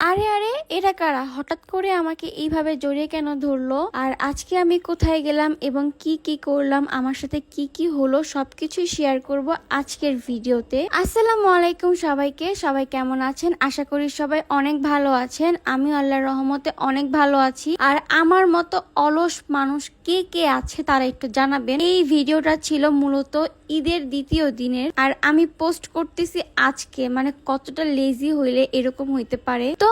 আরে আরে এরা কারা? হঠাৎ করে আমাকে এইভাবে জড়িয়ে কেন ধরলো? আর আজকে আমি কোথায় গেলাম এবং কি কি করলাম, আমার সাথে কি কি হলো, সবকিছুই শেয়ার করব আজকের ভিডিওতে। আসসালামু আলাইকুম সবাইকে, সবাই কেমন আছেন? আশা করি সবাই অনেক ভালো আছেন। আমি আল্লাহর রহমতে অনেক ভালো আছি। আর আমার মতো অলস মানুষ কে কে আছে তারা একটু জানাবেন। এই ভিডিওটা ছিল মূলত ঈদের দ্বিতীয় দিনের। আর আমি পোস্ট করতেছি আজকে। মানে কতটা লেজি হইলে এরকম হইতে পারে। তো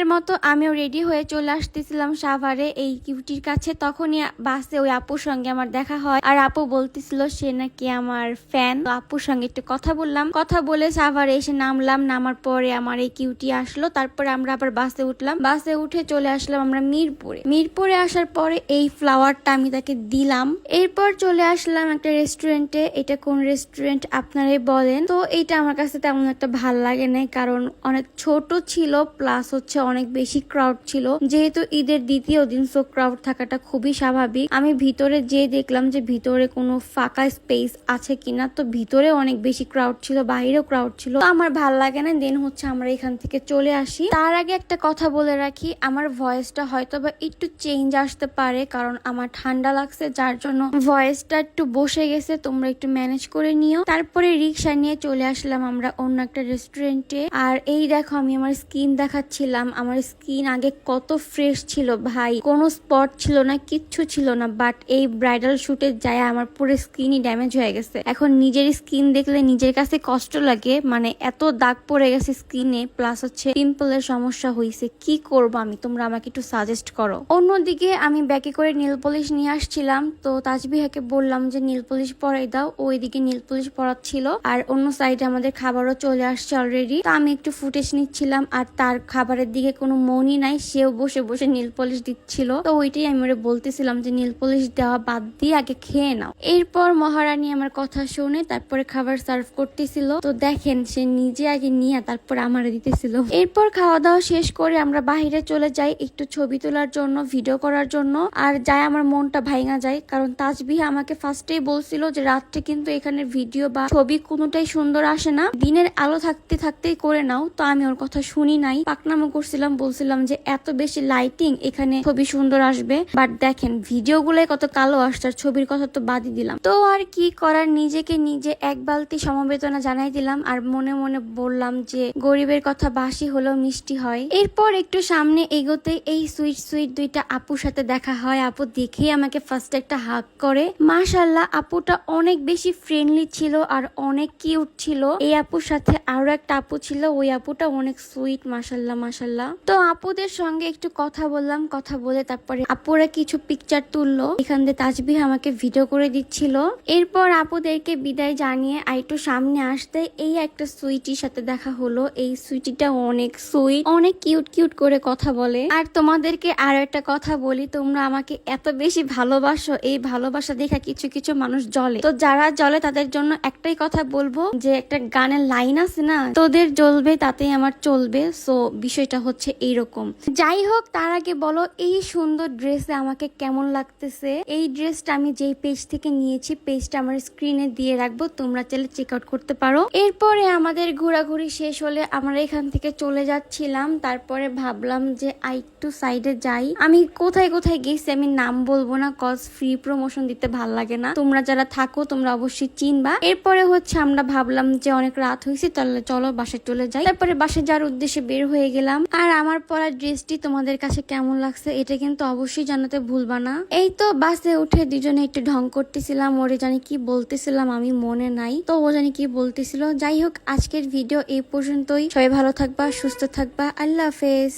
প্রতিবারের মতো আমিও রেডি হয়ে চলে আসতেছিলাম সাভারে এই কিউটির কাছে। তখনই বাসে ওই আপুর সঙ্গে আমার দেখা হয়। আর আপু বলতেছিল, সে নাকি আমার ফ্যান তো আপুর সঙ্গে একটু কথা বললাম। কথা বলে সাভারে এসে নামলাম। নামার পরে আমার এই কিউটি আসলো। তারপরে আমরা আবার বাসে উঠলাম। বাসে উঠে চলে আসলাম আমরা মিরপুরে। মিরপুরে আসার পরে এই ফ্লাওয়ারটা আমি তাকে দিলাম। এরপর চলে আসলাম একটা রেস্টুরেন্টে এটা কোন রেস্টুরেন্ট আপনারাই বলেন। তো এইটা আমার কাছে তেমন একটা ভালো লাগে নাই। কারণ অনেক ছোট ছিল প্লাস হচ্ছে অনেক বেশি ক্রাউড ছিল। যেহেতু ঈদের দ্বিতীয় দিন সো ক্রাউড থাকাটা খুবই স্বাভাবিক। আমি ভিতরে যে দেখলাম যে ভিতরে কোনো ফাঁকা স্পেস আছে কিনা, তো ভিতরে অনেক বেশি ক্রাউড ছিল, বাইরেও ক্রাউড ছিল। আমার ভালো লাগে না দেন হচ্ছে আমরা এখান থেকে চলে আসি। তার আগে একটা কথা বলে রাখি, আমার ভয়েসটা হয়তো বা একটু চেঞ্জ আসতে পারে, কারণ আমার ঠান্ডা লাগছে, যার জন্য ভয়েসটা একটু বসে গেছে, তোমরা একটু ম্যানেজ করে নিও। তারপরে রিক্সা নিয়ে চলে আসলাম আমরা অন্য একটা রেস্টুরেন্টে আর এই দেখো, আমি আমার স্কিন দেখাচ্ছিলাম। আমার স্কিন আগে কত ফ্রেশ ছিল ভাই। কোনো স্পট ছিল না, কিচ্ছু ছিল না বাট এই ব্রাইডাল শুটে যায় আমার পুরো স্কিনই ড্যামেজ হয়ে গেছে। এখন নিজের স্কিন দেখলে নিজের কাছে কষ্ট লাগে মানে এত দাগ পড়ে গেছে স্কিনে প্লাস হচ্ছে পিম্পলের সমস্যা হয়েছে কি করব আমি? তোমরা আমাকে একটু সাজেস্ট করো। অন্যদিকে আমি ব্যাকে করে নীল পলিশ নিয়ে আসছিলাম, তো তাজবিহাকে বললাম যে নীল পলিশ পরাই দাও। ওইদিকে নীল পলিশ পরাচ্ছিল, আর অন্য সাইডে আমাদের খাবারও চলে আসছে অলরেডি তো আমি একটু ফুটেজ নিচ্ছিলাম, আর তার খাবারের দিকে কোনো মনই নাই, সেও বসে বসে নীল পলিশ দিচ্ছিল। তো ওইটাই আমি ওরে বলতেছিলাম যে নীল পলিশ দেওয়া বাদ দিয়ে আগে খেয়ে নাও। এরপর মহারানী আমার কথা শুনে তারপরে খাবার সার্ভ করতেছিল। তো দেখেন সে নিজে আগে নিয়ে তারপর আমার দিতেছিল। এরপর খাওয়া দাওয়া শেষ করে আমরা বাহিরে চলে যাই একটু ছবি তোলার জন্য, ভিডিও করার জন্য। আর যায় আমার মনটা ভাঙা যায়, কারণ তাজবিহা আমাকে ফার্স্টেই বলছিল যে রাত্রে কিন্তু এখানে ভিডিও বা ছবি কোনোটাই সুন্দর আসে না। দিনের আলো থাকতে থাকতেই করে নাও। তো আমি ওর কথা শুনি নাই। পাকনামো করছিলাম, বলছিলাম যে এত বেশি লাইটিং এখানে খুবই সুন্দর আসবে। বাট দেখেন ভিডিও গুলোই কত কালো আসছে আর ছবির কথা তো বাদই দিলাম। তো আর কি করার? নিজেকে নিজে এক বালতি সমবেদনা জানাই দিলাম আর মনে মনে বললাম যে গরিবের কথা বাসি হলেও মিষ্টি হয়। এরপর একটু সামনে এগোতে এই সুইট সুইট দুইটা আপুর সাথে দেখা হয়। আপু দেখেই আমাকে ফার্স্ট একটা হাক করে। মাশাল্লাহ আপুটা অনেক বেশি ফ্রেন্ডলি ছিল আর অনেক কিউট ছিল। এই আপুর সাথে আরও একটা আপু ছিল। ওই আপুটা অনেক সুইট মাশাল্লাহ মাশাল্লাহ তো আপুদের সঙ্গে একটু কথা বললাম, কথা বলে তারপরে আপুরা কিছু পিকচার তুললো। এখান দিয়ে তাজবিহ আমাকে ভিডিও করে দিচ্ছিল। এরপর আপুদেরকে বিদায় জানিয়ে একটু সামনে আসতে এই একটা সুইটির সাথে দেখা হলো। এই সুইটিটা অনেক সুইট অনেক কিউট কিউট করে কথা বলে। আর তোমাদেরকে আর একটা কথা বলি, তোমরা আমাকে এত বেশি ভালোবাসো, এই ভালোবাসা দেখা কিছু কিছু মানুষ জলে তো যারা জলে তাদের জন্য একটাই কথা বলব, যে একটা গানের লাইন আছে না, তোদের জ্বলবে, তাতেই আমার চলবে। সো বিষয়টা হচ্ছে এইরকম। যাই হোক তার আগে বলো, এই সুন্দর ড্রেসে আমাকে কেমন লাগতেছে? এই ড্রেসটা আমি যেই পেজ থেকে নিয়েছি, পেজটা আমার স্ক্রিনে দিয়ে রাখব, তোমরা চাইলে চেক আউট করতে পারো। এরপরে আমাদের ঘোরাঘুরি শেষ হলে আমরা এখান থেকে চলে যাচ্ছিলাম। তারপরে ভাবলাম যে আই একটু সাইডে যাই। আমি কোথায় কোথায় গেছি আমি নাম বলব না কজ ফ্রি প্রমোশন দিতে ভালো লাগে না। তোমরা যারা থাকো, তোমরা অবশ্যই চিনবা। এরপরে হচ্ছে আমরা ভাবলাম যে অনেক রাত হয়েছে, তাহলে চলো বাসায় চলে যাই। তারপরে বাসায় যাওয়ার উদ্দেশ্যে বের হয়ে গেলাম। আর আমার পরা ড্রেসটি তোমাদের কাছে কেমন লাগছে এটা কিন্তু অবশ্যই জানাতে ভুলবা না। এই তো বাসে উঠে দুজনে একটু ঢং করতেছিলাম, ওরে জানি কি বলতেছিলাম আমি মনে নাই। তো ও জানি কি বলতেছিল। যাই হোক, আজকের ভিডিও এই পর্যন্তই। সবাই ভালো থাকবা, সুস্থ থাকবা। আল্লাহ হাফেজ।